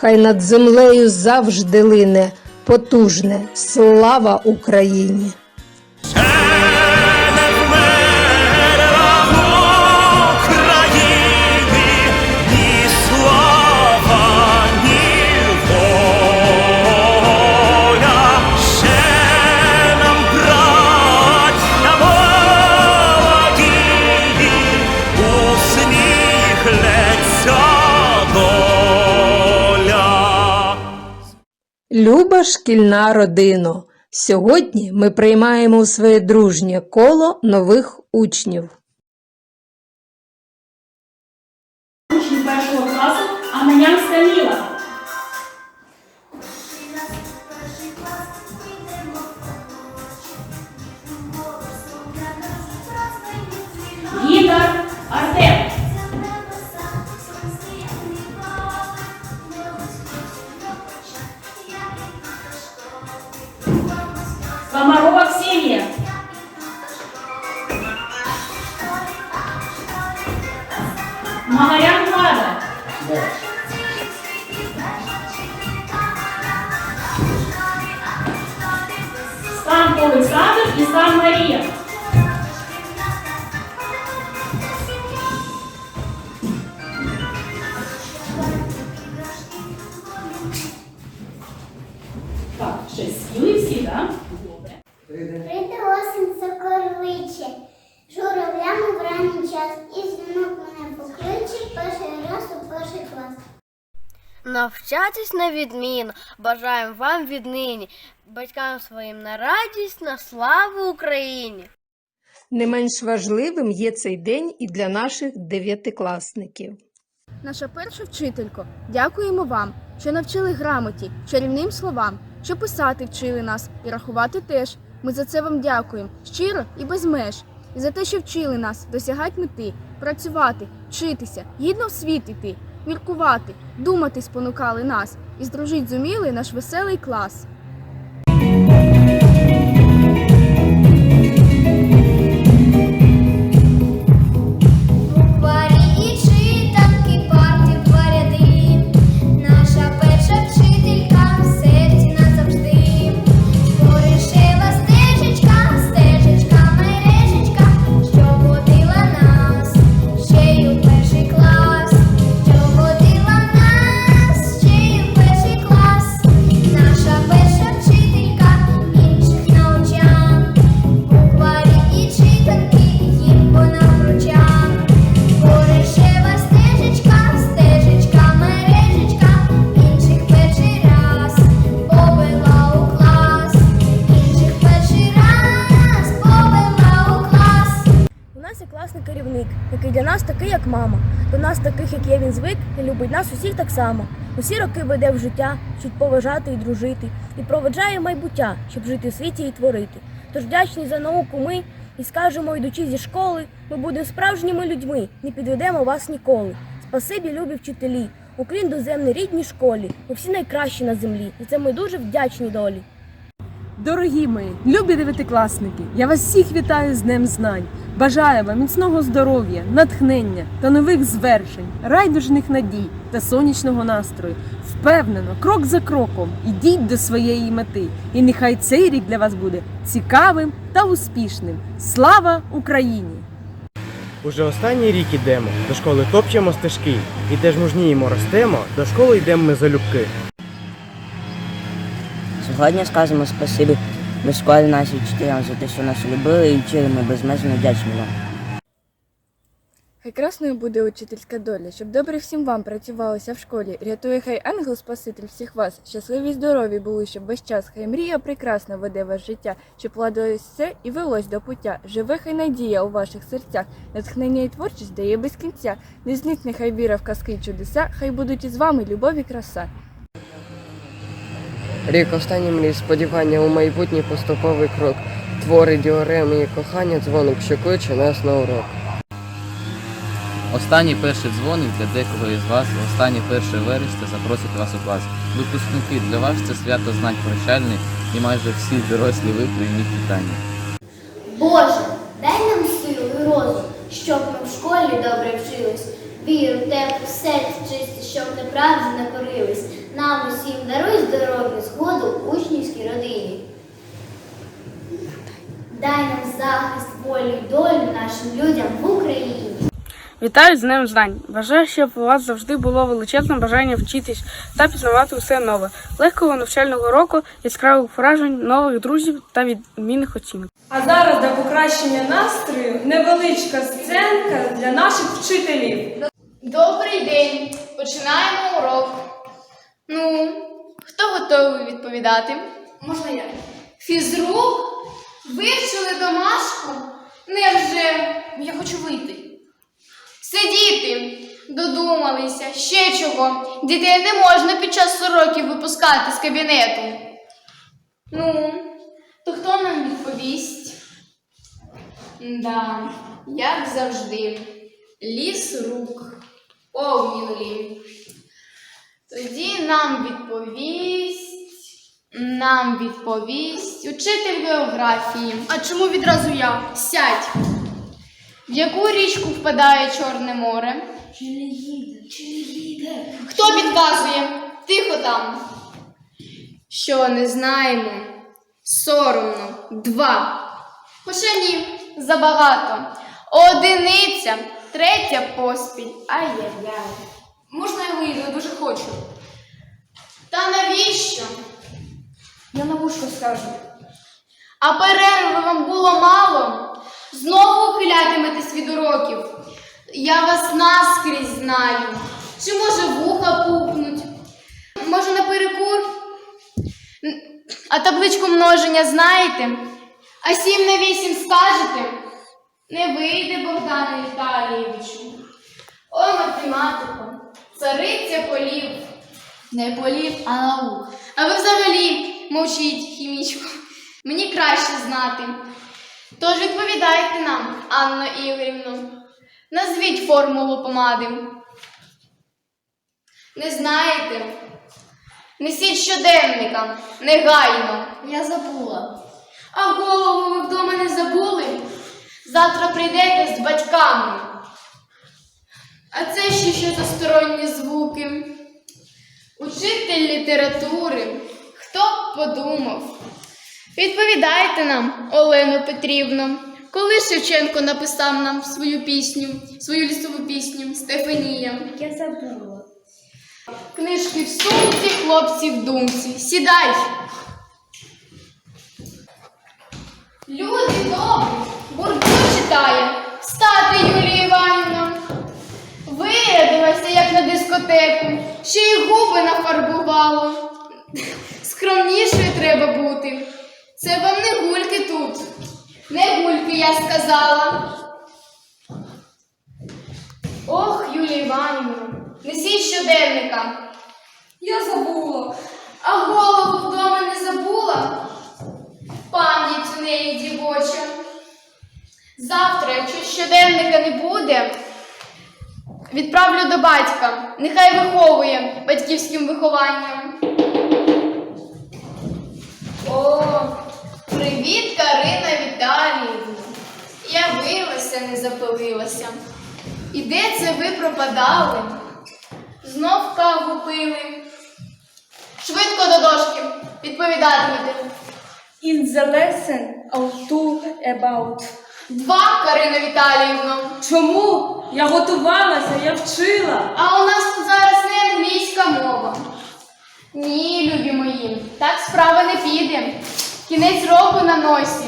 Хай над землею завжди лине потужне слава Україні. Люба шкільна родино! Сьогодні ми приймаємо у своє дружнє коло нових учнів. Учні першого класу Аманян Саміла. Гідар Артем. Магарян Влада. Сам Олександр і Стан Марія. Навчатись на відміну, бажаємо вам віднині, батькам своїм на радість, на славу Україні. Не менш важливим є цей день і для наших дев'ятикласників. Наша перша вчителько, дякуємо вам, що навчили грамоті, чарівним словам, що писати вчили нас і рахувати теж. Ми за це вам дякуємо щиро і без меж. І за те, що вчили нас досягати мети, працювати, вчитися, гідно в світ іти, міркувати, думати спонукали нас і здружить зуміли наш веселий клас. Класний керівник, який для нас такий, як мама. До нас таких, як є він звик, і любить нас усіх так само. Усі роки веде в життя, щоб поважати і дружити, і проведжає майбуття, щоб жити в світі і творити. Тож вдячні за науку ми і скажемо, йдучи зі школи, ми будемо справжніми людьми, не підведемо вас ніколи. Спасибі, любі вчителі, уклін доземний рідній школі. Ви всі найкращі на землі, і це ми дуже вдячні долі. Дорогі мої, любі дев'ятикласники, я вас всіх вітаю з Днем Знань. Бажаю вам міцного здоров'я, натхнення та нових звершень, райдужних надій та сонячного настрою. Впевнено, крок за кроком ідіть до своєї мети. І нехай цей рік для вас буде цікавим та успішним. Слава Україні! Уже останній рік ідемо, до школи топчемо стежки, і де ж мужніємо ростемо, до школи йдемо ми залюбки. Сьогодні скажемо спасибі ми школі нашій вчителям за те, що нас любили і вчили ми безмежно вдячні вам. Хай красною буде учительська доля, щоб добре всім вам працювалося в школі. Рятує хай ангел Спаситель всіх вас, щасливі й здорові були, щоб весь час. Хай мрія прекрасна веде ваше життя, щоб ладилось все і велось до пуття. Живе хай надія у ваших серцях, натхнення і творчість дає без кінця. Не зникне хай віра в казки й чудеса, хай будуть із вами любов і краса. Рік останній мрій, сподівання у майбутній поступовий крок. Твори діореми і кохання, дзвоник, що кличе нас на урок. Останній перший дзвоник для декого із вас, останній перший вересня запросить вас у клас. Випускники, для вас це свято знань прощальний і майже всі дорослі ви прийміть питання. Боже, дай нам силу і розум, щоб ми в школі добре вчились. Віру, теплу, серце чисте, щоб неправді не корились. Нам усім даруй здоров'я, нашим людям в Україні. Вітаю з Днем знань. Бажаю, щоб у вас завжди було величезне бажання вчитись та пізнавати усе нове, легкого навчального року, яскравих вражень, нових друзів та відмінних оцінок. А зараз для покращення настрою невеличка сценка для наших вчителів. Добрий день! Починаємо урок. Ну, хто готовий відповідати? Можна я. Фізрук? Вивчили домашку? Невже я хочу вийти? Сидіти! Додумалися, ще чого. Дітей не можна під час уроків випускати з кабінету. Ну, то хто нам відповість? Да, як завжди. Ліс рук. Помілі. Тоді нам відповість. Нам відповість учитель географії. А чому відразу я? Сядь. В яку річку впадає Чорне море? Хто підказує? Тихо там. Що не знаємо? Соромно. Два. Хоча ні, забагато. Одиниця, третя поспіль. Ай-яй-яй. Можна я вийду, я дуже хочу. Та навіщо? Я на вушко скажу. А перерви вам було мало? Знову ухилятиметесь від уроків. Я вас наскрізь знаю. Чи може вуха пухнуть? Може на перекур? А табличку множення знаєте? А сім на вісім скажете? Не вийде, Богдане Віталійовичу. Ой, математико, цариця полів. Не полів, а наук. А ви взагалі мовчіть, хімічку. Мені краще знати. Тож відповідайте нам, Анно Ігорівно. Назвіть формулу помади. Не знаєте? Несіть щоденника, негайно. Я забула. А голову ви вдома не забули? Завтра прийдете з батьками. А це ще що за сторонні звуки? Учитель літератури. Хто б подумав? Відповідайте нам, Олено Петрівно, коли Шевченко написав нам свою пісню, свою лісову пісню Стефанія. Я забула. Книжки в сумці, хлопці в думці. Сідай. Люди добрі, бурду читає. Встати, Юлія Іванівна. Вирядилася, як на дискотеку, ще й губи нафарбувало. Треба бути. Це вам не гульки тут. Не гульки, я сказала. Ох, Юлія Іванівна, несіть щоденника. Я забула. А голову вдома не забула? Пам'ять у неї дівоча. Завтра, якщо щоденника не буде, відправлю до батька. Нехай виховує батьківським вихованням. О, привіт, Карина Віталіївна. Явилася, не запилилася. І де це ви пропадали? Знов каву пили. Швидко до дошки. Відповідатимете. In the lesson of two about. Два, Карина Віталіївна. Чому? Я готувалася, я вчила. А у нас тут зараз не англійська мова. Ні, любі мої, так справа не піде. Кінець року на носі.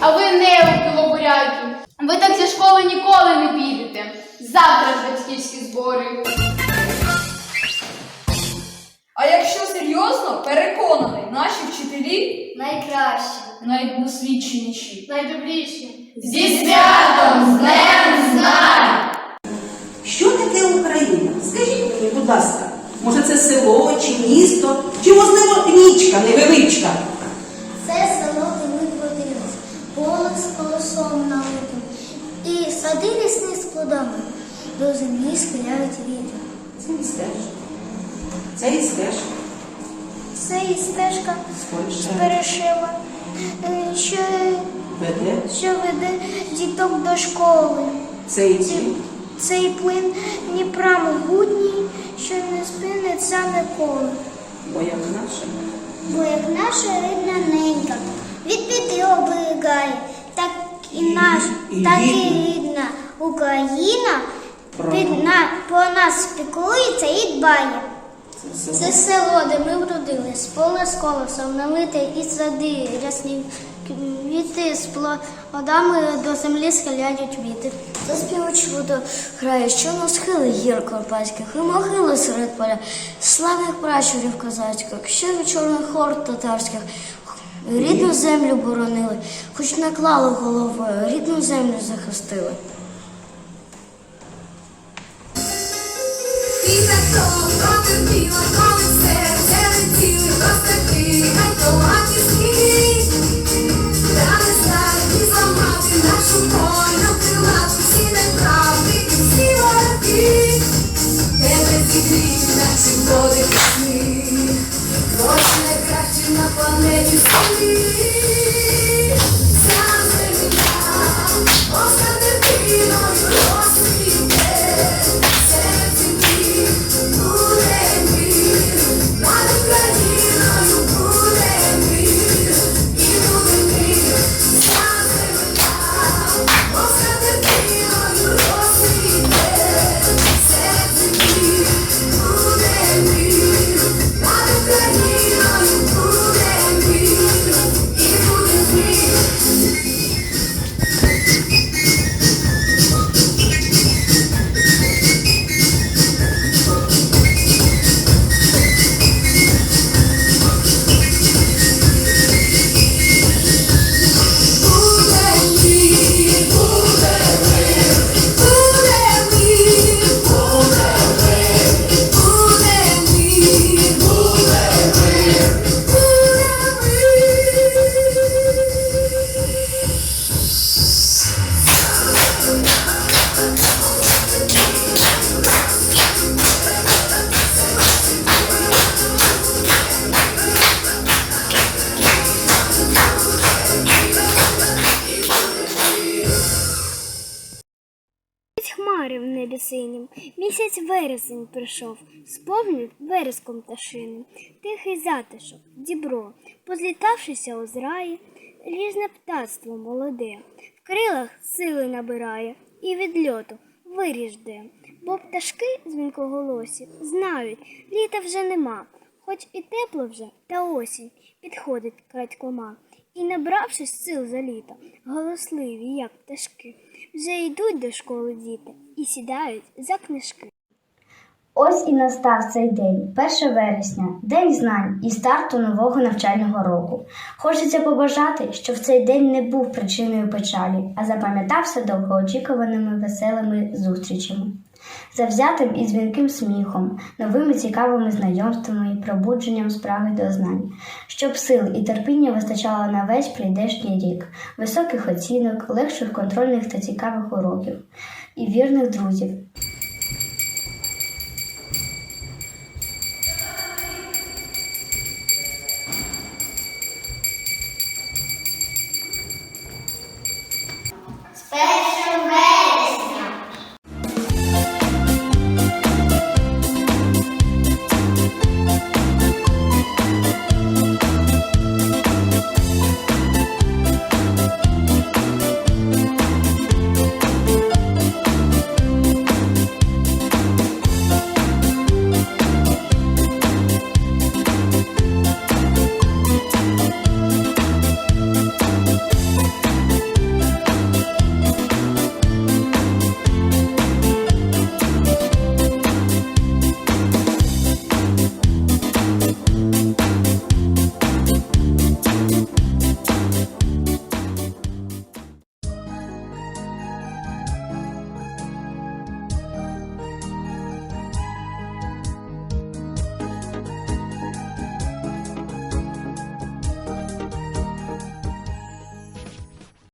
А ви не лобуряки. Ви так зі школи ніколи не підете. Завтра ж батьківські збори. А якщо серйозно, переконаний, наші вчителі Найкраще, найдосвідченіші. найдобріші. Зі святом, з Днем знань! Що таке Україна? Скажіть мені, будь ласка, Може, це село чи місто, чи, можливо, річка невеличка. Це село Великодилось, поле з колосом налитим, і сади лісні з плодами, до землі схиляють вітер. Це і стежка. Це і стежка. Це і стежка перешила, е, що веде, що веде діток до школи. Це і плин Цей плин Дніпра могутній, що не спиниться ніколи. Бо як наше. Бо як наша рідна ненька від біди оберігає, так і наш, І так і рідна. Україна Про- під на, про нас піклується і дбає. Це Це село, де ми вродились, поле з колосом, налите і сади, рясні квіти з плодами до землі схиляють віти. Заспівач воду грає, що на схили гір карпатських, і могили серед поля, славних пращурів козацьких, що від чорних хор татарських. Рідну землю боронили, хоч наклали головою, рідну землю захистили. І так то протерпіла, коли серце синім, місяць вересень прийшов, сповнив вереском пташиним, тихий затишок, дібро, позлітавшися озрає, різне птацтво молоде, в крилах сили набирає і від льоту виріжде, бо пташки дзвінкоголосі знають, літа вже нема, хоч і тепло вже, та осінь підходить крадькома. І, набравшись сил за літо, голосливі, як пташки, вже йдуть до школи діти і сідають за книжки. Ось і настав цей день, 1 вересня, день знань і старту нового навчального року. Хочеться побажати, щоб цей день не був причиною печалі, а запам'ятався довгоочікуваними веселими зустрічами, завзятим і дзвінким сміхом, новими цікавими знайомствами і пробудженням спраги до знань, щоб сил і терпіння вистачало на весь прийдешній рік, високих оцінок, легших контрольних та цікавих уроків і вірних друзів.